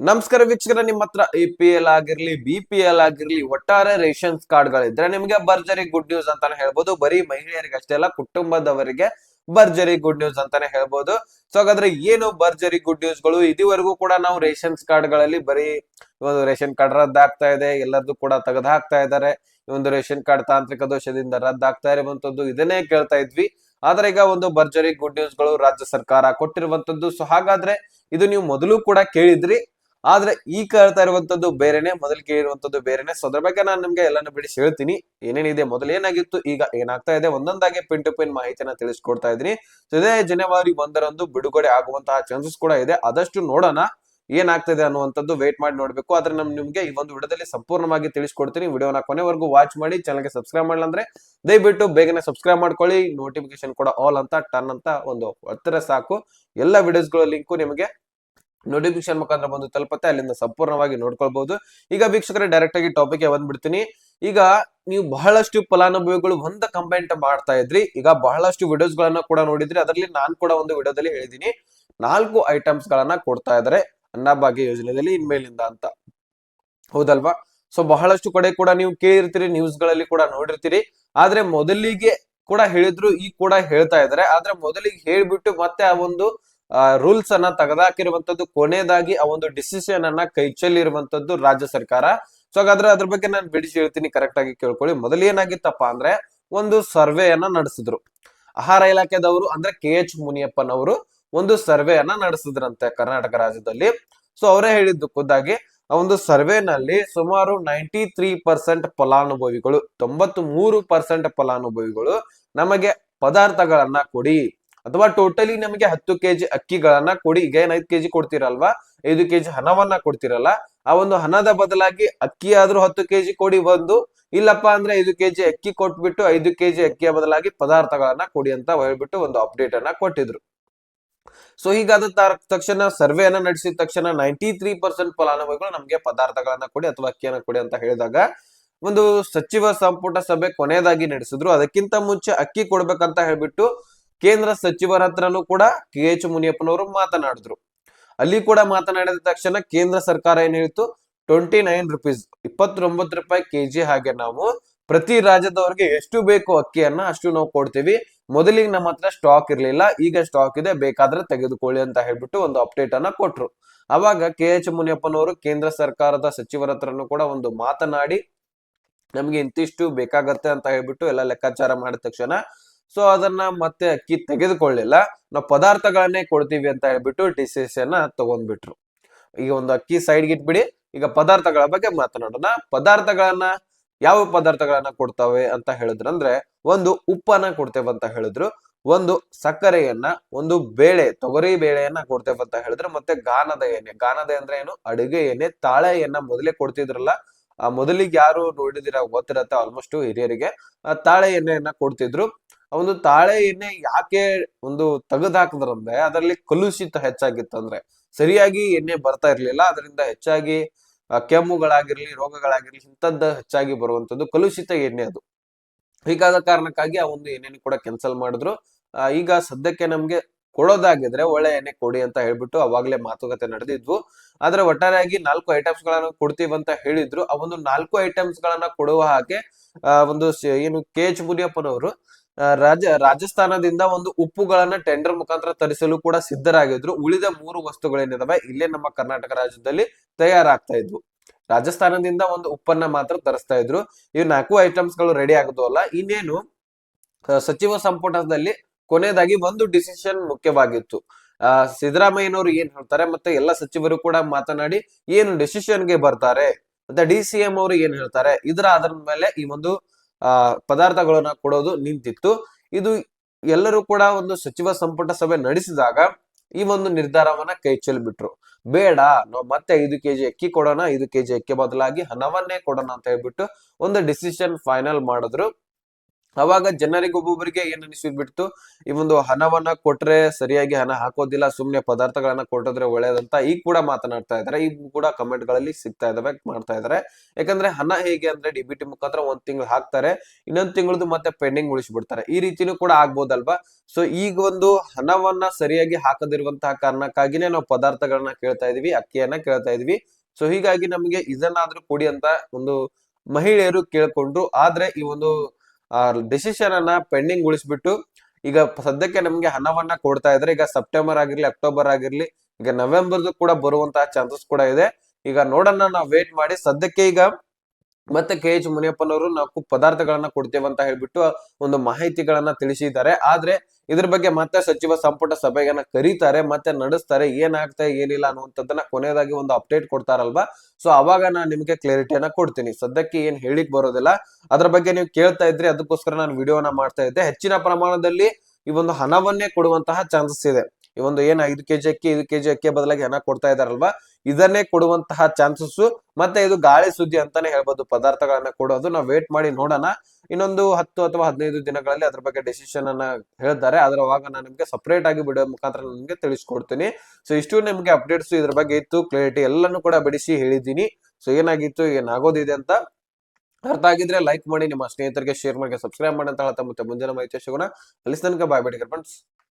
ನಮಸ್ಕಾರ ವೀಕ್ಷಕರ, ನಿಮ್ಮ ಹತ್ರ ಎ ಪಿ ಎಲ್ ಆಗಿರ್ಲಿ ಬಿ ಪಿ ಎಲ್ ಆಗಿರ್ಲಿ, ಒಟ್ಟಾರೆ ರೇಷನ್ಸ್ ಕಾರ್ಡ್ ಗಳಿದ್ರೆ ನಿಮ್ಗೆ ಭರ್ಜರಿ ಗುಡ್ ನ್ಯೂಸ್ ಅಂತಾನೆ ಹೇಳ್ಬೋದು. ಬರೀ ಮಹಿಳೆಯರಿಗೆ ಅಷ್ಟೇ ಅಲ್ಲ, ಕುಟುಂಬದವರಿಗೆ ಭರ್ಜರಿ ಗುಡ್ ನ್ಯೂಸ್ ಅಂತಾನೆ ಹೇಳ್ಬೋದು. ಸೊ ಹಾಗಾದ್ರೆ ಏನು ಭರ್ಜರಿ ಗುಡ್ ನ್ಯೂಸ್ಗಳು? ಇದುವರೆಗೂ ಕೂಡ ನಾವು ರೇಷನ್ಸ್ ಕಾರ್ಡ್ಗಳಲ್ಲಿ ಬರೀ ಒಂದು ರೇಷನ್ ಕಾರ್ಡ್ ರದ್ದಾಗ್ತಾ ಇದೆ ಎಲ್ಲದೂ ಕೂಡ ತೆಗೆದು ಹಾಕ್ತಾ ಇದ್ದಾರೆ. ಒಂದು ರೇಷನ್ ಕಾರ್ಡ್ ತಾಂತ್ರಿಕ ದೋಷದಿಂದ ರದ್ದಾಗ್ತಾ ಇರುವಂತದ್ದು ಇದನ್ನೇ ಕೇಳ್ತಾ ಇದ್ವಿ. ಆದ್ರೆ ಈಗ ಒಂದು ಭರ್ಜರಿ ಗುಡ್ ನ್ಯೂಸ್ಗಳು ರಾಜ್ಯ ಸರ್ಕಾರ ಕೊಟ್ಟಿರುವಂತದ್ದು. ಸೊ ಹಾಗಾದ್ರೆ ಇದು ನೀವು ಮೊದಲು ಕೂಡ ಕೇಳಿದ್ರಿ. ಆದ್ರೆ ಈ ಕೇಳ್ತಾ ಇರುವಂತದ್ದು ಬೇರೆನೆ, ಮೊದಲು ಕೇಳಿರುವಂತದ್ದು ಬೇರೆನೆ. ಸೊ ಅದ್ರ ಬಗ್ಗೆ ನಾನು ನಿಮ್ಗೆ ಎಲ್ಲಾನು ಬಿಡಿಸಿ ಹೇಳ್ತೀನಿ. ಏನೇನಿದೆ ಮೊದಲು ಏನಾಗಿತ್ತು, ಈಗ ಏನಾಗ್ತಾ ಇದೆ ಒಂದೊಂದಾಗಿ ಪಿನ್ ಟು ಪಿನ್ ಮಾಹಿತಿಯನ್ನ ತಿಳಿಸ್ಕೊಡ್ತಾ ಇದ್ದೀನಿ. ಸೊ ಇದೇ ಜನವರಿ ಒಂದರಂದು ಬಿಡುಗಡೆ ಆಗುವಂತಹ ಚಾನ್ಸಸ್ ಕೂಡ ಇದೆ. ಆದಷ್ಟು ನೋಡೋಣ ಏನಾಗ್ತದೆ ಅನ್ನುವಂಥದ್ದು ವೇಟ್ ಮಾಡಿ ನೋಡ್ಬೇಕು. ಆದ್ರೆ ನಮ್ ನಿಮ್ಗೆ ಈ ಒಂದು ವಿಡಿಯೋದಲ್ಲಿ ಸಂಪೂರ್ಣವಾಗಿ ತಿಳಿಸ್ಕೊಡ್ತೀನಿ. ವಿಡಿಯೋನ ಕೊನೆವರೆಗೂ ವಾಚ್ ಮಾಡಿ ಚಾನಲ್ಗೆ ಸಬ್ಸ್ಕ್ರೈಬ್ ಮಾಡಲ್ಲ ಅಂದ್ರೆ ದಯವಿಟ್ಟು ಬೇಗನೆ ಸಬ್ಸ್ಕ್ರೈಬ್ ಮಾಡ್ಕೊಳ್ಳಿ. ನೋಟಿಫಿಕೇಶನ್ ಕೂಡ ಆಲ್ ಅಂತ ಟರ್ನ್ ಅಂತ ಒಂದು ಹತ್ತಿರ ಸಾಕು. ಎಲ್ಲ ವಿಡಿಯೋಸ್ಗಳ ಲಿಂಕು ನಿಮಗೆ ನೋಟಿಫಿಕೇಶನ್ ಮುಖಾಂತರ ಬಂದು ತಲುಪತ್ತೆ, ಅಲ್ಲಿಂದ ಸಂಪೂರ್ಣವಾಗಿ ನೋಡ್ಕೊಳ್ಬಹುದು ಈಗ ವೀಕ್ಷಕರೇ ಡೈರೆಕ್ಟ್ ಆಗಿ ಟಾಪಿಕ್ ಬಂದ್ಬಿಡ್ತೀನಿ. ಈಗ ನೀವು ಬಹಳಷ್ಟು ಫಲಾನುಭವಿಗಳು ಒಂದ ಕಂಪ್ಲೇಂಟ್ ಮಾಡ್ತಾ ಇದ್ರಿ. ಈಗ ಬಹಳಷ್ಟು ವಿಡಿಯೋಸ್ ಗಳನ್ನ ಕೂಡ ನೋಡಿದ್ರಿ. ಅದರಲ್ಲಿ ನಾನ್ ಕೂಡ ಒಂದು ವಿಡಿಯೋದಲ್ಲಿ ಹೇಳಿದೀನಿ. ನಾಲ್ಕು ಐಟಮ್ಸ್ ಗಳನ್ನ ಕೊಡ್ತಾ ಇದಾರೆ ಅನ್ನಭಾಗ್ಯ ಯೋಜನೆಯಲ್ಲಿ, ಇನ್ಮೇಲಿಂದ ಅಂತ. ಹೌದಲ್ವಾ? ಸೊ ಬಹಳಷ್ಟು ಕಡೆ ಕೂಡ ನೀವು ಕೇಳಿರ್ತೀರಿ ನ್ಯೂಸ್ಗಳಲ್ಲಿ ಕೂಡ ನೋಡಿರ್ತೀರಿ. ಆದ್ರೆ ಮೊದಲಿಗೆ ಕೂಡ ಹೇಳಿದ್ರು, ಈಗ ಕೂಡ ಹೇಳ್ತಾ ಇದಾರೆ ಆದ್ರೆ ಮೊದಲಿಗೆ ಹೇಳ್ಬಿಟ್ಟು ಮತ್ತೆ ಆ ಒಂದು ರೂಲ್ಸ್ ಅನ್ನ ತೆಗೆದಾಕಿರುವಂತದ್ದು ಕೊನೆಯದಾಗಿ ಆ ಒಂದು ಡಿಸಿಷನ್ ಅನ್ನ ಕೈ ಚೆಲ್ಲಿರುವಂತದ್ದು ರಾಜ್ಯ ಸರ್ಕಾರ. ಸೊ ಹಾಗಾದ್ರೆ ಅದ್ರ ಬಗ್ಗೆ ನಾನು ಬಿಡಿಸಿ ಹೇಳ್ತೀನಿ ಕರೆಕ್ಟ್ ಆಗಿ ಕೇಳ್ಕೊಳ್ಳಿ. ಮೊದಲು ಏನಾಗಿತ್ತಪ್ಪ ಅಂದ್ರೆ, ಒಂದು ಸರ್ವೆಯನ್ನ ನಡೆಸಿದ್ರು. ಆಹಾರ ಇಲಾಖೆದವರು ಅಂದ್ರೆ ಕೆ ಎಚ್ ಮುನಿಯಪ್ಪನವರು ಒಂದು ಸರ್ವೆಯನ್ನ ನಡೆಸಿದ್ರಂತೆ ಕರ್ನಾಟಕ ರಾಜ್ಯದಲ್ಲಿ. ಸೊ ಅವರೇ ಹೇಳಿದ್ದು ಖುದ್ದಾಗಿ, ಆ ಒಂದು ಸರ್ವೆನಲ್ಲಿ ಸುಮಾರು ನೈಂಟಿ ತ್ರೀ ಪರ್ಸೆಂಟ್ ಫಲಾನುಭವಿಗಳು ತೊಂಬತ್ತು ಮೂರು ಪರ್ಸೆಂಟ್ ಫಲಾನುಭವಿಗಳು ನಮಗೆ ಪದಾರ್ಥಗಳನ್ನ ಕೊಡಿ. ಅಥವಾ ಟೋಟಲಿ ನಮಗೆ ಹತ್ತು ಕೆಜಿ ಅಕ್ಕಿಗಳನ್ನ ಕೊಡಿ. ಈಗ ಏನ್ ಐದು ಕೆಜಿ ಕೊಡ್ತೀರಲ್ವಾ? ಐದು ಕೆಜಿ ಹಣವನ್ನ ಕೊಡ್ತಿರಲ್ಲ, ಆ ಒಂದು ಹಣದ ಬದಲಾಗಿ ಅಕ್ಕಿ ಆದ್ರೂ ಹತ್ತು ಕೆಜಿ ಕೊಡಿ ಒಂದು ಇಲ್ಲಪ್ಪ ಅಂದ್ರೆ ಐದು ಕೆಜಿ ಅಕ್ಕಿ ಕೊಟ್ಬಿಟ್ಟು ಐದು ಕೆಜಿ ಅಕ್ಕಿಯ ಬದಲಾಗಿ ಪದಾರ್ಥಗಳನ್ನ ಕೊಡಿ ಅಂತ ಹೇಳ್ಬಿಟ್ಟು ಒಂದು ಅಪ್ಡೇಟ್ ಅನ್ನ ಕೊಟ್ಟಿದ್ರು. ಸೊ ಹೀಗಾದ ತಕ್ಷಣ ಸರ್ವೆಯನ್ನ ನಡೆಸಿದ ತಕ್ಷಣ ನೈಂಟಿ ತ್ರೀ ಪರ್ಸೆಂಟ್ ಫಲಾನುಭವಿಗಳು ನಮ್ಗೆ ಪದಾರ್ಥಗಳನ್ನ ಕೊಡಿ ಅಥವಾ ಅಕ್ಕಿಯನ್ನ ಕೊಡಿ ಅಂತ ಹೇಳಿದಾಗ, ಒಂದು ಸಚಿವ ಸಂಪುಟ ಸಭೆ ಕೊನೆಯದಾಗಿ ನಡೆಸಿದ್ರು. ಅದಕ್ಕಿಂತ ಮುಂಚೆ ಅಕ್ಕಿ ಕೊಡ್ಬೇಕಂತ ಹೇಳ್ಬಿಟ್ಟು ಕೇಂದ್ರ ಸಚಿವರ ಹತ್ರನೂ ಕೂಡ ಕೆ ಎಚ್ ಮುನಿಯಪ್ಪನವರು ಮಾತನಾಡಿದ್ರು. ಅಲ್ಲಿ ಕೂಡ ಮಾತನಾಡಿದ ತಕ್ಷಣ ಕೇಂದ್ರ ಸರ್ಕಾರ ಏನ್ ಹೇಳ್ತು ಟ್ವೆಂಟಿ ನೈನ್ ರುಪೀಸ್ ಇಪ್ಪತ್ತೊಂಬತ್ತು ರೂಪಾಯಿ ಕೆಜಿ ಹಾಗೆ ನಾವು ಪ್ರತಿ ರಾಜ್ಯದವ್ರಿಗೆ ಎಷ್ಟು ಬೇಕು ಅಕ್ಕಿಯನ್ನ ಅಷ್ಟು ನಾವು ಕೊಡ್ತೀವಿ. ಮೊದಲಿಗೆ ನಮ್ಮ ಹತ್ರ ಸ್ಟಾಕ್ ಇರಲಿಲ್ಲ, ಈಗ ಸ್ಟಾಕ್ ಇದೆ, ಬೇಕಾದ್ರೆ ತೆಗೆದುಕೊಳ್ಳಿ ಅಂತ ಹೇಳ್ಬಿಟ್ಟು ಒಂದು ಅಪ್ಡೇಟ್ ಅನ್ನ ಕೊಟ್ರು. ಅವಾಗ ಕೆ ಎಚ್ ಮುನಿಯಪ್ಪನವರು ಕೇಂದ್ರ ಸರ್ಕಾರದ ಸಚಿವರ ಹತ್ರನೂ ಕೂಡ ಒಂದು ಮಾತನಾಡಿ, ನಮ್ಗೆ ಇಂತಿಷ್ಟು ಬೇಕಾಗತ್ತೆ ಅಂತ ಹೇಳ್ಬಿಟ್ಟು ಎಲ್ಲ ಲೆಕ್ಕಾಚಾರ ಮಾಡಿದ ತಕ್ಷಣ ಸೊ ಅದನ್ನ ಮತ್ತೆ ಅಕ್ಕಿ ತೆಗೆದುಕೊಳ್ಳಿಲ್ಲ. ನಾವು ಪದಾರ್ಥಗಳನ್ನೇ ಕೊಡ್ತೀವಿ ಅಂತ ಹೇಳ್ಬಿಟ್ಟು ಡಿಸಿಷನ್ ತಗೊಂಡ್ಬಿಟ್ರು. ಈಗ ಒಂದು ಅಕ್ಕಿ ಸೈಡ್ಗೆ ಇಟ್ಬಿಡಿ. ಈಗ ಪದಾರ್ಥಗಳ ಬಗ್ಗೆ ಮಾತನಾಡೋಣ. ಪದಾರ್ಥಗಳನ್ನ ಯಾವ ಪದಾರ್ಥಗಳನ್ನ ಕೊಡ್ತಾವೆ ಅಂತ ಹೇಳಿದ್ರಂದ್ರೆ, ಒಂದು ಉಪ್ಪನ್ನ ಕೊಡ್ತೇವೆ ಅಂತ ಹೇಳಿದ್ರು. ಒಂದು ಸಕ್ಕರೆಯನ್ನ, ಒಂದು ಬೇಳೆ, ತೊಗರಿ ಬೇಳೆಯನ್ನ ಕೊಡ್ತೇವೆ ಅಂತ ಹೇಳಿದ್ರು. ಮತ್ತೆ ಗಾನದ ಎಣ್ಣೆ. ಗಾನದ ಅಂದ್ರೆ ಏನು? ಅಡುಗೆ ಎಣ್ಣೆ. ತಾಳೆ ಎಣ್ಣೆ ಮೊದಲೇ ಕೊಡ್ತಿದ್ರಲ್ಲ, ಆ ಮೊದಲಿಗೆ ಯಾರು ನೋಡಿದಿರ ಗೊತ್ತಿರತ್ತೆ ಆಲ್ಮೋಸ್ಟ್ ಹಿರಿಯರಿಗೆ ತಾಳೆ ಎಣ್ಣೆಯನ್ನ ಕೊಡ್ತಿದ್ರು. ಒಂದು ತಾಳೆ ಎಣ್ಣೆ ಯಾಕೆ ಒಂದು ತೆಗೆದು ಹಾಕಿದ್ರಂದ್ರೆ ಅದರಲ್ಲಿ ಕಲುಷಿತ ಹೆಚ್ಚಾಗಿತ್ತು ಅಂದ್ರೆ ಸರಿಯಾಗಿ ಎಣ್ಣೆ ಬರ್ತಾ ಇರ್ಲಿಲ್ಲ. ಅದರಿಂದ ಹೆಚ್ಚಾಗಿ ಕೆಮ್ಮುಗಳಾಗಿರ್ಲಿ ರೋಗಗಳಾಗಿರ್ಲಿ ಇಂಥದ್ದು ಹೆಚ್ಚಾಗಿ ಬರುವಂತದ್ದು ಕಲುಷಿತ ಎಣ್ಣೆ ಅದು. ಹೀಗಾದ ಕಾರಣಕ್ಕಾಗಿ ಆ ಒಂದು ಎಣ್ಣೆನ ಕೂಡ ಕ್ಯಾನ್ಸಲ್ ಮಾಡಿದ್ರು. ಈಗ ಸದ್ಯಕ್ಕೆ ನಮ್ಗೆ ಕೊಡೋದಾಗಿದ್ರೆ ಒಳ್ಳೆ ಎಣ್ಣೆ ಕೊಡಿ ಅಂತ ಹೇಳ್ಬಿಟ್ಟು ಅವಾಗ್ಲೇ ಮಾತುಕತೆ ನಡೆದಿದ್ವು. ಆದ್ರೆ ಒಟ್ಟಾರೆಯಾಗಿ ನಾಲ್ಕು ಐಟಮ್ಸ್ ಗಳನ್ನ ಅಂತ ಹೇಳಿದ್ರು. ಆ ಒಂದು ನಾಲ್ಕು ಐಟಮ್ಸ್ ಗಳನ್ನ ಕೊಡುವ ಹಾಗೆ ಆ, ಒಂದು ಏನು ಕೆ ಎಚ್ ಮುನಿಯಪ್ಪನವರು ರಾಜ, ರಾಜಸ್ಥಾನದಿಂದ ಒಂದು ಉಪ್ಪುಗಳನ್ನ ಟೆಂಡರ್ ಮುಖಾಂತರ ತರಿಸಲು ಕೂಡ ಸಿದ್ಧರಾಗಿದ್ರು. ಉಳಿದ ಮೂರು ವಸ್ತುಗಳೇನಿದಾವೆ, ಇಲ್ಲೇ ನಮ್ಮ ಕರ್ನಾಟಕ ರಾಜ್ಯದಲ್ಲಿ ತಯಾರಾಗ್ತಾ ಇದ್ವು. ರಾಜಸ್ಥಾನದಿಂದ ಒಂದು ಉಪ್ಪನ್ನ ಮಾತ್ರ ತರಿಸ್ತಾ ಇದ್ರು. ಇವ್ ನಾಲ್ಕು ಐಟಮ್ಸ್ಗಳು ರೆಡಿ ಅಲ್ಲ, ಇನ್ನೇನು ಸಚಿವ ಸಂಪುಟದಲ್ಲಿ ಕೊನೆಯದಾಗಿ ಒಂದು ಡಿಸಿಷನ್ ಮುಖ್ಯವಾಗಿತ್ತು. ಆ, ಸಿದ್ದರಾಮಯ್ಯನವರು ಏನ್ ಹೇಳ್ತಾರೆ ಮತ್ತೆ ಎಲ್ಲ ಸಚಿವರು ಕೂಡ ಮಾತನಾಡಿ ಏನು ಡಿಸಿಷನ್ಗೆ ಬರ್ತಾರೆ. ಮತ್ತೆ ಡಿ ಸಿ ಎಂ ಅವರು ಏನ್ ಹೇಳ್ತಾರೆ? ಇದರ ಆಧಾರದ ಮೇಲೆ ಈ ಒಂದು ಆ, ಪದಾರ್ಥಗಳನ್ನ ಕೊಡೋದು ನಿಂತಿತ್ತು. ಇದು ಎಲ್ಲರೂ ಕೂಡ ಒಂದು ಸಚಿವ ಸಂಪುಟ ಸಭೆ ನಡೆಸಿದಾಗ ಈ ಒಂದು ನಿರ್ಧಾರವನ್ನ ಕೈ ಚೆಲ್ಬಿಟ್ರು. ಬೇಡ ನಾವು ಮತ್ತೆ ಐದು ಕೆಜಿ ಅಕ್ಕಿ ಕೊಡೋಣ, ಐದು ಕೆಜಿ ಅಕ್ಕಿ ಬದಲಾಗಿ ಹಣವನ್ನೇ ಕೊಡೋಣ ಅಂತ ಹೇಳ್ಬಿಟ್ಟು ಒಂದು ಡಿಸಿಷನ್ ಫೈನಲ್ ಮಾಡಿದ್ರು. ಅವಾಗ ಜನರಿಗೆ ಒಬ್ಬೊಬ್ಬರಿಗೆ ಏನ್ ಅನಿಸ್ಬಿಡ್ತು ಈ ಒಂದು ಹಣವನ್ನ ಕೊಟ್ರೆ ಸರಿಯಾಗಿ ಹಣ ಹಾಕೋದಿಲ್ಲ, ಸುಮ್ನೆ ಪದಾರ್ಥಗಳನ್ನ ಕೊಟ್ಟಿದ್ರೆ ಒಳ್ಳೇದಂತ ಈಗ ಕೂಡ ಮಾತನಾಡ್ತಾ ಇದಾರೆ ಈಗ ಕೂಡ ಕಮೆಂಟ್ಗಳಲ್ಲಿ ಸಿಗ್ತಾ ಇದಾವೆ, ಮಾಡ್ತಾ ಇದಾರೆ. ಯಾಕಂದ್ರೆ ಹಣ ಹೇಗೆ ಅಂದ್ರೆ ಡಿ ಬಿ ಟಿ ಮುಖಾಂತರ ಒಂದ್ ತಿಂಗಳು ಹಾಕ್ತಾರೆ, ಇನ್ನೊಂದ್ ತಿಂಗಳದು ಮತ್ತೆ ಪೆಂಡಿಂಗ್ ಉಳಿಸ್ಬಿಡ್ತಾರೆ. ಈ ರೀತಿನೂ ಕೂಡ ಆಗ್ಬೋದಲ್ವಾ? ಸೊ ಈಗ ಒಂದು ಹಣವನ್ನ ಸರಿಯಾಗಿ ಹಾಕದಿರುವಂತಹ ಕಾರಣಕ್ಕಾಗಿನೇ ನಾವು ಪದಾರ್ಥಗಳನ್ನ ಕೇಳ್ತಾ ಇದೀವಿ, ಅಕ್ಕಿಯನ್ನ ಕೇಳ್ತಾ ಇದೀವಿ. ಸೊ ಹೀಗಾಗಿ ನಮಗೆ ಇದನ್ನಾದ್ರೂ ಕೊಡಿ ಅಂತ ಒಂದು ಮಹಿಳೆಯರು ಕೇಳ್ಕೊಂಡ್ರು. ಆದ್ರೆ ಈ ಒಂದು ಆ ಡಿಸಿಷನ್ ಅನ್ನ ಪೆಂಡಿಂಗ್ ಉಳಿಸ್ಬಿಟ್ಟು, ಈಗ ಸದ್ಯಕ್ಕೆ ನಮ್ಗೆ ಹಣವನ್ನ ಕೊಡ್ತಾ ಇದ್ರೆ, ಈಗ ಸೆಪ್ಟೆಂಬರ್ ಆಗಿರ್ಲಿ ಅಕ್ಟೋಬರ್ ಆಗಿರ್ಲಿ, ಈಗ ನವೆಂಬರ್ದು ಕೂಡ ಬರುವಂತಹ ಚಾನ್ಸಸ್ ಕೂಡ ಇದೆ. ಈಗ ನೋಡೋಣ, ನಾವು ವೇಟ್ ಮಾಡಿ. ಸದ್ಯಕ್ಕೆ ಈಗ ಮತ್ತೆ ಕೆ ಎಚ್ ಮುನಿಯಪ್ಪನವರು ನಾವು ಪದಾರ್ಥಗಳನ್ನ ಕೊಡ್ತೇವೆ ಅಂತ ಹೇಳ್ಬಿಟ್ಟು ಒಂದು ಮಾಹಿತಿಗಳನ್ನ ತಿಳಿಸಿದ್ದಾರೆ. ಆದ್ರೆ ಇದ್ರ ಬಗ್ಗೆ ಮತ್ತೆ ಸಚಿವ ಸಂಪುಟ ಸಭೆಯನ್ನ ಕರೀತಾರೆ, ಮತ್ತೆ ನಡೆಸ್ತಾರೆ, ಏನಾಗ್ತಾ, ಏನಿಲ್ಲ ಅನ್ನುವಂಥದ್ದನ್ನ ಕೊನೆಯದಾಗಿ ಒಂದು ಅಪ್ಡೇಟ್ ಕೊಡ್ತಾರಲ್ವಾ? ಸೊ ಅವಾಗ ನಾನು ನಿಮಗೆ ಕ್ಲಾರಿಟಿಯನ್ನ ಕೊಡ್ತೀನಿ. ಸದ್ಯಕ್ಕೆ ಏನ್ ಹೇಳಿಕ್ ಬರೋದಿಲ್ಲ. ಅದ್ರ ಬಗ್ಗೆ ನೀವು ಕೇಳ್ತಾ ಇದ್ರಿ ಅದಕ್ಕೋಸ್ಕರ ನಾನು ವಿಡಿಯೋನ ಮಾಡ್ತಾ ಇದ್ದೆ. ಹೆಚ್ಚಿನ ಪ್ರಮಾಣದಲ್ಲಿ ಈ ಒಂದು ಹಣವನ್ನೇ ಕೊಡುವಂತಹ ಚಾನ್ಸಸ್ ಇದೆ. ಈ ಒಂದು ಏನ್ ಐದು ಕೆಜಿ ಅಕ್ಕಿ, ಐದು ಕೆಜಿ ಅಕ್ಕಿ ಬದಲಾಗಿ ಏನ ಕೊಡ್ತಾ ಇದಾರಲ್ವಾ? ಇದನ್ನೇ ಕೊಡುವಂತಹ ಚಾನ್ಸಸ್ ಮತ್ತೆ ಇದು ಗಾಳಿ ಸುದ್ದಿ ಅಂತಾನೆ ಹೇಳ್ಬೋದು. ಪದಾರ್ಥಗಳನ್ನ ಕೊಡೋದು. ನಾವು ವೇಟ್ ಮಾಡಿ ನೋಡೋಣ. ಇನ್ನೊಂದು ಹತ್ತು ಅಥವಾ ಹದಿನೈದು ದಿನಗಳಲ್ಲಿ ಅದ್ರ ಬಗ್ಗೆ ಡಿಸಿಷನ್ ಅನ್ನ ಹೇಳ್ತಾರೆ. ಅದ್ರ ಅವಾಗ ನಾನು ನಿಮ್ಗೆ ಸಪರೇಟ್ ಆಗಿ ಬಿಡೋ ಮುಖಾಂತರ ನಿಮ್ಗೆ ತಿಳಿಸ್ಕೊಡ್ತೀನಿ. ಸೊ ಇಷ್ಟು ನಿಮ್ಗೆ ಅಪ್ಡೇಟ್ಸ್ ಇದ್ರ ಬಗ್ಗೆ ಇತ್ತು. ಕ್ಲಾರಿಟಿ ಎಲ್ಲಾನು ಕೂಡ ಬಿಡಿಸಿ ಹೇಳಿದ್ದೀನಿ. ಸೊ ಏನಾಗಿತ್ತು, ಏನಾಗೋದಿದೆ ಅಂತ ಅರ್ಥ ಆಗಿದ್ರೆ ಲೈಕ್ ಮಾಡಿ. ನಿಮ್ಮ ಸ್ನೇಹಿತರಿಗೆ ಶೇರ್ ಮಾಡಿ ಸಬ್ಸ್ಕ್ರೈಬ್ ಮಾಡಿ ಅಂತ ಹೇಳ್ತಾ ಮತ್ತೆ ಮುಂದಿನ ಮಾಹಿತಿ ಸಿಗೋಣ ಅಲ್ಲಿ ತನಕ ಬಾಯ್ ಬಿಡಿ ಫ್ರೆಂಡ್ಸ್